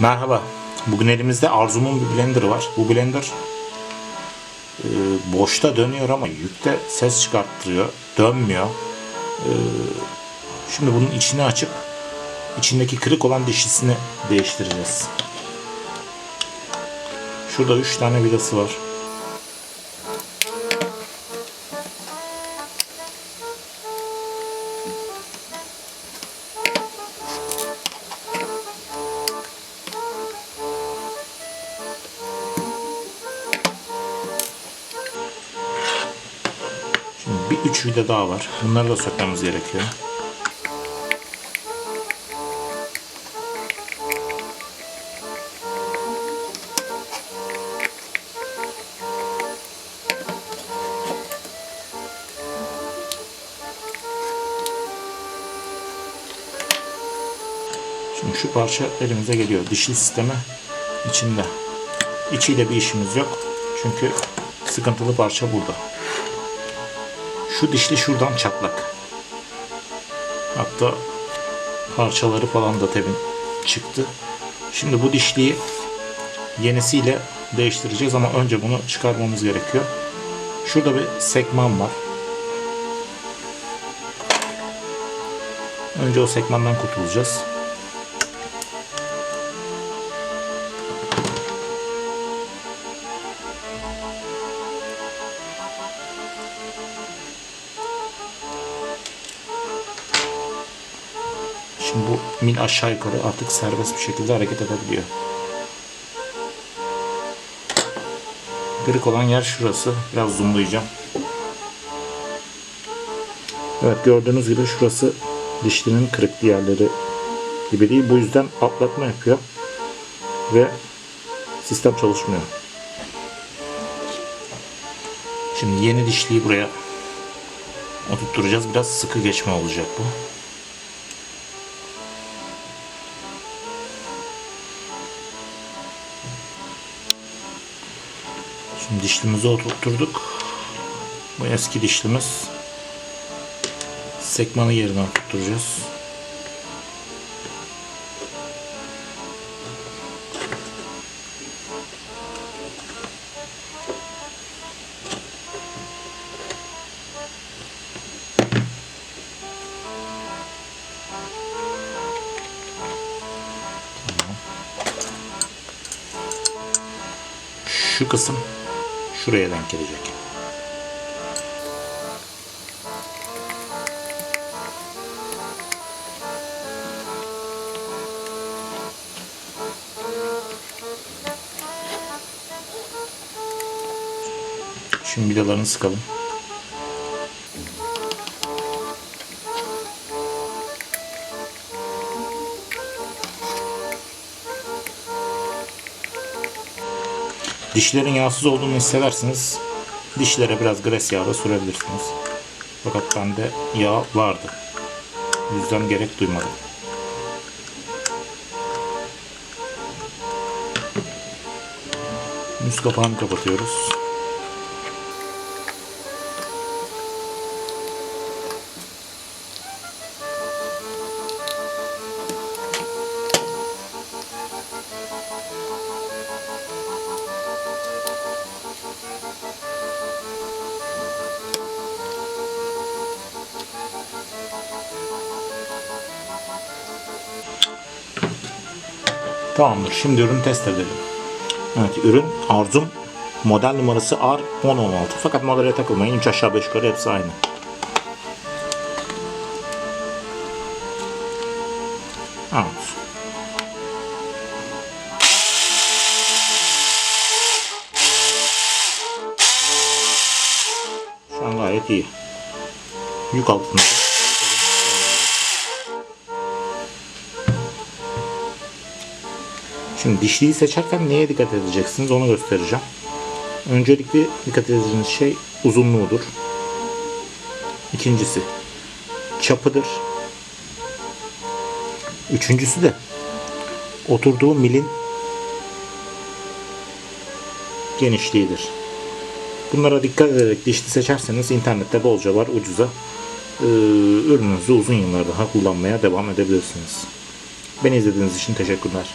Merhaba. Bugün elimizde Arzum'un bir blender var. Bu blender e, boşta dönüyor ama yükte ses çıkarttırıyor. Dönmüyor. E, şimdi bunun içini açıp içindeki kırık olan dişlisini değiştireceğiz. Şurada 3 tane vidası var. Bir üç vida daha var. Bunları da sökmemiz gerekiyor. Şimdi şu parça elimize geliyor. Dişli sistemi içinde. İçiyle bir işimiz yok. Çünkü sıkıntılı parça burada. Şu dişli şuradan çatlak. Hatta parçaları falan da tabi çıktı. Şimdi bu dişliyi yenisiyle değiştireceğiz ama önce bunu çıkarmamız gerekiyor. Şurada bir sekman var. Önce o sekmandan kurtulacağız. Şimdi bu mil aşağı yukarı artık serbest bir şekilde hareket edebiliyor. Kırık olan yer şurası. Biraz zoomlayacağım. Evet gördüğünüz gibi şurası dişlinin kırık yerleri gibi değil. Bu yüzden atlatma yapıyor. Ve sistem çalışmıyor. Şimdi yeni dişliyi buraya oturtturacağız. Biraz sıkı geçme olacak bu. Şimdi dişlimizi oturtturduk. Bu eski dişlimiz. Sekmanı yerine oturtturacağız. Şu kısım şuraya denk gelecek. Şimdi vidalarını sıkalım. Dişlerin yağsız olduğunu hissedersiniz. Dişlere biraz gres yağı da sürebilirsiniz. Fakat bende yağ vardı. O yüzden gerek duymadım. Üst kapağını kapatıyoruz. Tamamdır. Şimdi ürünü test edelim. Evet ürün Arzum model numarası R1016. Fakat modele takılmayın. 3 aşağı 5 yukarı hepsi aynı. Evet. Şu an gayet iyi. Yük altında. Şimdi dişliyi seçerken neye dikkat edeceksiniz onu göstereceğim. Öncelikle dikkat edeceğiniz şey uzunluğudur. İkincisi çapıdır. Üçüncüsü de oturduğu milin genişliğidir. Bunlara dikkat ederek dişli seçerseniz internette bolca var ucuza. Ee, ürününüzü uzun yıllar daha kullanmaya devam edebilirsiniz. Beni izlediğiniz için teşekkürler.